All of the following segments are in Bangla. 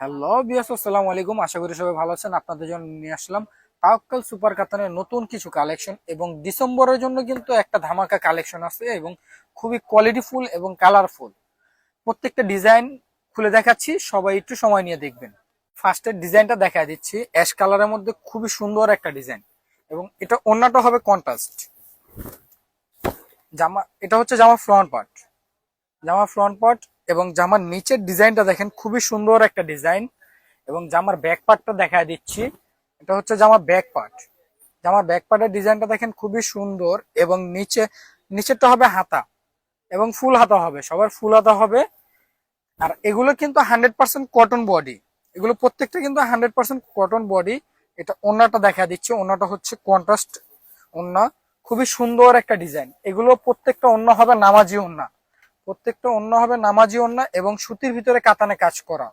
হ্যালো বিয়াস আসসালামু আলাইকুম। আশা করি সবাই ভালো আছেন। আপনাদের জন্য নিয়ে আসলাম তাওয়াক্কাল সুপার কাতানের নতুন কিছু কালেকশন এবং ডিসেম্বরের জন্য কিন্তু একটা ধামাকা কালেকশন আছে এবং খুবই কোয়ালিটিফুল এবং কালারফুল প্রত্যেকটা ডিজাইন খুলে দেখাচ্ছি, সবাই একটু সময় নিয়ে দেখবেন। ফার্স্টের ডিজাইনটা দেখা দিচ্ছি। অ্যাশ কালারের মধ্যে খুবই সুন্দর একটা ডিজাইন এবং এটা অন্যটা হবে কন্ট্রাস্ট জামা, এটা হচ্ছে জামা ফ্রন্ট পার্ট জামা ফ্রন্ট পার্ট এবং জামার নিচের ডিজাইনটা দেখেন, খুবই সুন্দর একটা ডিজাইন। এবং জামার ব্যাক পার্টটা দেখা দিচ্ছি। এটা হচ্ছে জামার ব্যাক পার্ট জামার ব্যাক পার্টের ডিজাইনটা দেখেন, খুবই সুন্দর এবং নিচে, নিচেরটা হবে হাতা এবং ফুল হাতা হবে, সবার ফুল হাতা হবে। আর এগুলো কিন্তু হান্ড্রেড পার্সেন্ট কটন বডি এগুলো প্রত্যেকটা কিন্তু হান্ড্রেড পার্সেন্ট কটন বডি এটা অন্যটা দেখা দিচ্ছে অন্যটা হচ্ছে কন্ট্রাস্ট অন্য খুবই সুন্দর একটা ডিজাইন। এগুলো প্রত্যেকটা অন্য হবে নামাজি ওন্না প্রত্যেকটা অন্য হবে নামাজি ওন্না এবং সুতির ভিতরে কাতানে কাজ করা।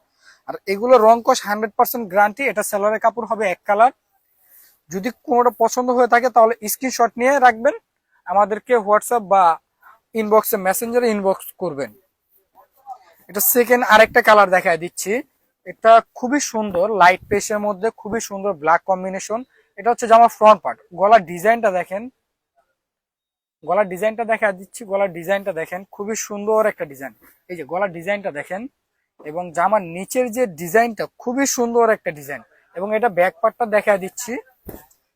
আর এগুলো রং কস হান্ড্রেড পার্সেন্ট গ্যারান্টি, এটা সেলারের কাপড় হবে এক কালার। যদি কোনোটা পছন্দ হয়ে থাকে তাহলে স্ক্রিনশট নিয়ে রাখবেন, আমাদেরকে হোয়াটসঅ্যাপ বা ইনবক্সে মেসেঞ্জারে ইনবক্স করবেন। এটা সেকেন্ড আরেকটা কালার দেখায় দিচ্ছি। এটা খুবই সুন্দর লাইট পেসের মধ্যে খুবই সুন্দর ব্ল্যাক কম্বিনেশন এটা হচ্ছে জামার ফ্রন্ট পার্ট গলার ডিজাইনটা দেখেন। গলার ডিজাইনটা দেখা দিচ্ছি। গলার ডিজাইনটা দেখেন, খুবই সুন্দর একটা ডিজাইন। এই যে গলার ডিজাইনটা দেখেন, এবং জামার নিচের যে ডিজাইনটা, খুবই সুন্দর একটা ডিজাইন। এবং এটা ব্যাক পার্টটা দেখা দিচ্ছি।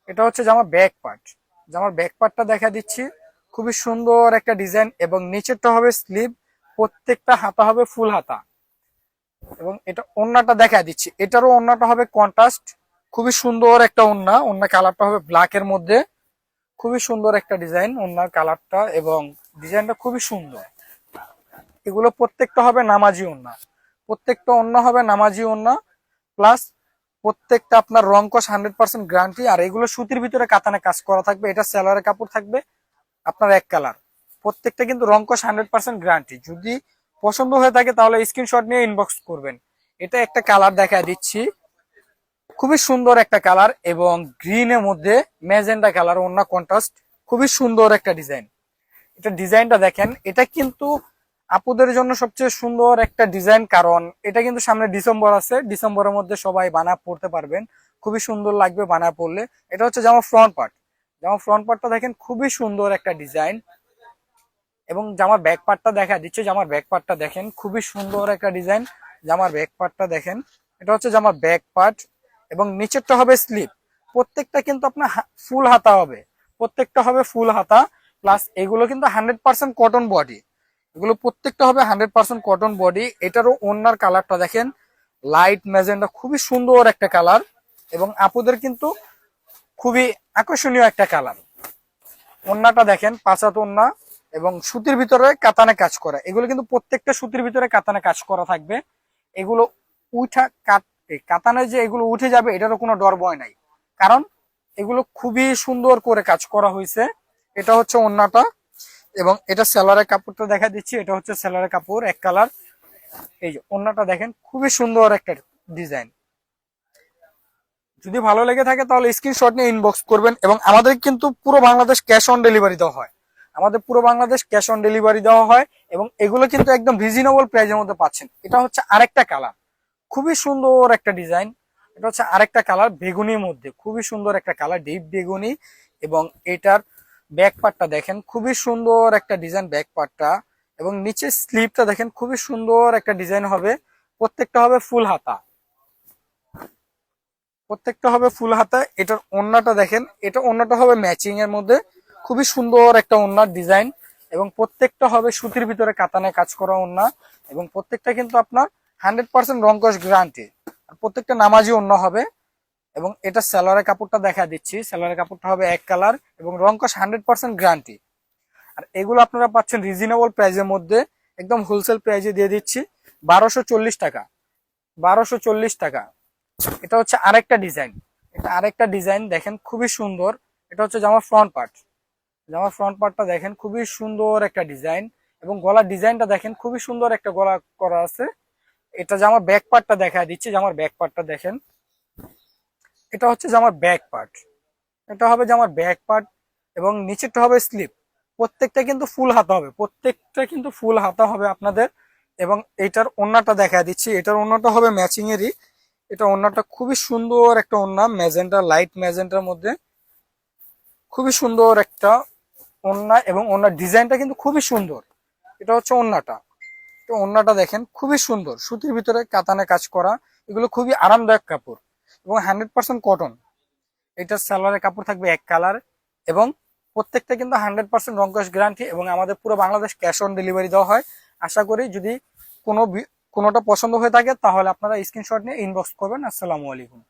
এটা হচ্ছে জামার ব্যাক পার্ট জামার ব্যাক পার্টটা দেখা দিচ্ছি। খুবই সুন্দর একটা ডিজাইন, এবং নিচেরটা হবে স্লিভ প্রত্যেকটা হাতা হবে ফুল হাতা। এবং এটা ওন্নাটা দেখা দিচ্ছি। এটারও ওন্নাটা হবে কন্ট্রাস্ট খুবই সুন্দর একটা ওন্না। ওন্না কালারটা হবে ব্ল্যাক এর মধ্যে। খুবই সুন্দর একটা ডিজাইন ওন্নার কালারটা এবং ডিজাইনটা খুবই সুন্দর। এগুলো প্রত্যেকটা হবে নামাজি ওন্না প্রত্যেকটা অন্য হবে নামাজি ওন্না প্লাস প্রত্যেকটা আপনার রং কস হান্ড্রেড পার্সেন্ট গ্যারান্টি, আর এগুলো সুতির ভিতরে কাতানে কাজ করা থাকবে, এটা সেলারের কাপড় থাকবে, আপনার এক কালার। প্রত্যেকটা কিন্তু রং কস হান্ড্রেড পার্সেন্ট গ্যারান্টি। যদি পছন্দ হয়ে থাকে তাহলে স্ক্রিনশট নিয়ে ইনবক্স করবেন। এটা একটা কালার দেখা দিচ্ছি। খুবই সুন্দর একটা কালার এবং গ্রিনের মধ্যে ম্যাজেন্ডা কালার, অন্য কন্ট্রাস্ট খুবই সুন্দর একটা ডিজাইন। এটা ডিজাইনটা দেখেন, এটা কিন্তু আপুদের জন্য সবচেয়ে সুন্দর একটা ডিজাইন কারণ এটা কিন্তু সামনে ডিসেম্বর আছে, ডিসেম্বরের মধ্যে সবাই বানা পড়তে পারবেন। খুবই সুন্দর লাগবে বানা পড়লে। এটা হচ্ছে জামা ফ্রন্ট পার্ট জামা ফ্রন্ট পার্টটা দেখেন, খুবই সুন্দর একটা ডিজাইন। এবং জামার ব্যাক পার্টটা দেখা দিচ্ছে জামার ব্যাক পার্টটা দেখেন, খুবই সুন্দর একটা ডিজাইন। জামার ব্যাক পার্টটা দেখেন, এটা হচ্ছে জামার ব্যাক পার্ট এবং নিচেরটা হবে স্লিপ। প্রত্যেকটা কিন্তু আপনার ফুল হাতা হবে। প্রত্যেকটা হবে ফুল হাতা প্লাস এগুলো কিন্তু হান্ড্রেড পার্সেন্ট কটন বডি এগুলো প্রত্যেকটা হবে হান্ড্রেড পার্সেন্ট কটন বডি এটারও ওনার কালারটা দেখেন লাইট ম্যাজেন্ডা খুবই সুন্দর একটা কালার এবং আপুদের কিন্তু খুবই আকর্ষণীয় একটা কালার ওন্নাটা দেখেন, পাঁচাত ওন্না এবং সুতির ভিতরে কাতানে কাজ করা। এগুলো কিন্তু প্রত্যেকটা সুতির ভিতরে কাতানে কাজ করা থাকবে। এগুলো উঠা কাত এই কাতানে যে এগুলো উঠে যাবে, এটারও কোনো ডর ভয় নাই। কারণ এগুলো খুবই সুন্দর করে কাজ করা হয়েছে। এটা হচ্ছে ওন্নাটা এবং এটা সেলারের কাপড়টা দেখা দিচ্ছি। এটা হচ্ছে সেলারের কাপড়, এক কালার। এই যে ওন্নাটা দেখেন, খুবই সুন্দর একটা ডিজাইন। যদি ভালো লেগে থাকে তাহলে স্ক্রিনশট নিয়ে ইনবক্স করবেন এবং আমাদের কিন্তু পুরো বাংলাদেশ ক্যাশ অন ডেলিভারি দেওয়া হয়। আমাদের পুরো বাংলাদেশ ক্যাশ অন ডেলিভারি দেওয়া হয় এবং এগুলো কিন্তু একদম রিজনেবল প্রাইজের মধ্যে পাচ্ছেন। এটা হচ্ছে আরেকটা কালার খুবই সুন্দর একটা ডিজাইন। এটা হচ্ছে আরেকটা কালার বেগুনির মধ্যে। খুবই সুন্দর একটা কালার, ডিপ বেগুনি এবং এটার ব্যাক পার্টটা দেখেন, খুবই সুন্দর একটা ডিজাইন ব্যাক পার্টটা এবং নিচে স্লিপটা দেখেন, খুবই সুন্দর একটা ডিজাইন হবে। প্রত্যেকটা হবে ফুল হাতা। প্রত্যেকটা হবে ফুল হাতা। এটার ওন্নাটা দেখেন, এটা ওন্নাটা হবে ম্যাচিং এর মধ্যে। খুবই সুন্দর একটা ওন্নার ডিজাইন এবং প্রত্যেকটা হবে সুতির ভিতরে কাতানে কাজ করা ওন্না এবং প্রত্যেকটা কিন্তু আপনার হান্ড্রেড পার্সেন্ট রঙ্কশ গ্যারান্টি। আর প্রত্যেকটা নামাজি অন্য হবে। এবং এটা স্যালোয়ারের কাপড়টা দেখা দিচ্ছি। স্যালোয়ারের কাপড়টা হবে এক কালার এবং রঙ্কশ হান্ড্রেড পার্সেন্ট গ্যারান্টি। আর এগুলো আপনারা পাচ্ছেন রিজনেবল প্রাইসের মধ্যে। একদম হোলসেল প্রাইসে দিয়ে দিচ্ছি। বারোশো চল্লিশ টাকা। বারোশো চল্লিশ টাকা। এটা হচ্ছে আরেকটা ডিজাইন। এটা আরেকটা ডিজাইন দেখেন খুবই সুন্দর। এটা হচ্ছে জামার ফ্রন্ট পার্ট জামার ফ্রন্ট পার্টটা দেখেন খুবই সুন্দর একটা ডিজাইন। এবং গলার ডিজাইনটা দেখেন খুবই সুন্দর একটা গলা করা আছে। এটা জামার ব্যাক পার্টটা দেখা দিচ্ছে জামার ব্যাক পার্টটা দেখেন। এটা হচ্ছে জামার ব্যাক পার্ট এটা হবে জামার ব্যাক পার্ট এবং নিচেরটা হবে স্লিপ প্রত্যেকটা কিন্তু ফুল হাতা হবে। প্রত্যেকটা কিন্তু ফুল হাতা হবে আপনাদের। এবং এটার ওন্নাটা দেখা দিচ্ছি। এটার ওন্নাটা হবে ম্যাচিং এরই এটা ওন্নাটা খুবই সুন্দর একটা ওন্না ম্যাজেন্টা লাইট ম্যাজেন্টার মধ্যে। খুবই সুন্দর একটা ওন্না এবং ওন্নার ডিজাইনটা কিন্তু খুবই সুন্দর। এটা হচ্ছে ওন্নাটা। তো ওন্নাটা দেখেন, খুবই সুন্দর। সুতির ভিতরে কাতানে কাজ করা, এগুলো খুবই আরামদায়ক কাপড় এবং হান্ড্রেড পার্সেন্ট কটন। এটা সালোয়ারের কাপড় থাকবে এক কালার এবং প্রত্যেকটা কিন্তু হান্ড্রেড পার্সেন্ট রঙ্কশ গ্যারান্টি এবং আমাদের পুরো বাংলাদেশ ক্যাশ অন ডেলিভারি দেওয়া হয়। আশা করি যদি কোনো কোনোটা পছন্দ হয়ে থাকে তাহলে আপনারা স্ক্রিনশট নিয়ে ইনবক্স করবেন। আসসালামু আলাইকুম।